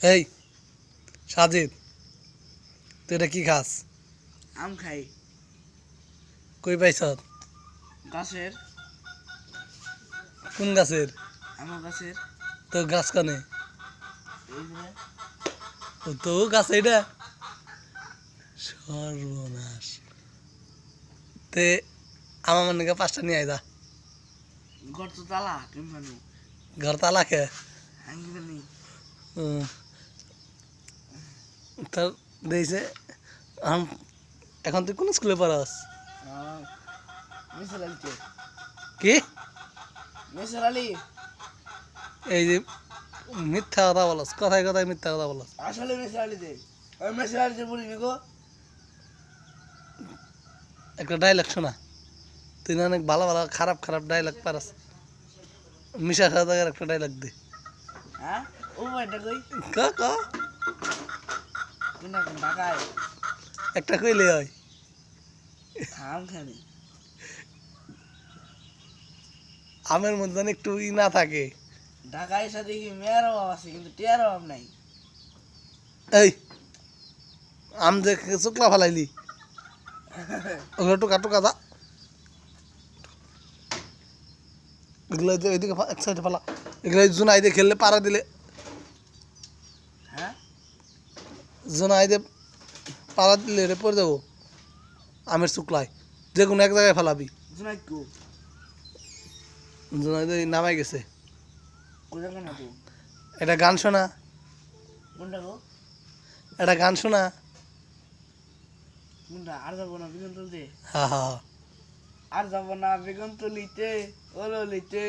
এই সাজিদ তুই এটা কি খাস? আম খাই। কই পাইছ? গাছের। কোন গাছের? আমার গাছের। তো গাছ কানে? তো গাছ এইটা? সর্বনাশ। তে আমার মনে হয় পাঁচটা নিয়ে যা। ঘর তো তালা কিংবা নি ঘর তালা খে হাঙ্গি নি দিয়েছে। এখন তুই কোন স্কুলে পড়াস? কি? এই যে মিথ্যা কথা বলস কথায় কথায় মিথ্যা কথা বলস। আসলে একটা ডায়লগ শোনা। তুই না অনেক ভালো ভালো খারাপ খারাপ ডায়লগ পারাস। মিশা খাওয়া একটা ডায়লগ দে। হ্যাঁ? ও কই? ক ক? একটা কইলে হয়। আমের মধ্যে একটু ই না থাকে। ঢাকায় এসে দেখি মেয়ের অভাব আছে কিন্তু টিয়ার অভাব নাই। এই আম যে চুকলা ফেলাইলি। ওগুলো টুকা টুকা দা এগুলো ওইদিকে এক সাইডে ফেলা। এগুলো জুনাই দিয়ে খেললে পাড়া দিলে হ্যাঁ জুনাই দিয়ে পাড়া দিলে রে পড়ে দেবো। আমের শুক্লায় যে কোনো এক জায়গায় ফেলাবি। জুনাই কো? নামাই গেছে। এটা গান শোনা। এটা গান শোনা। আর যাব না বেগুন তুলতে? হা হা হা। আর যাব না বেগুন তুলিতে ওলো লিতে।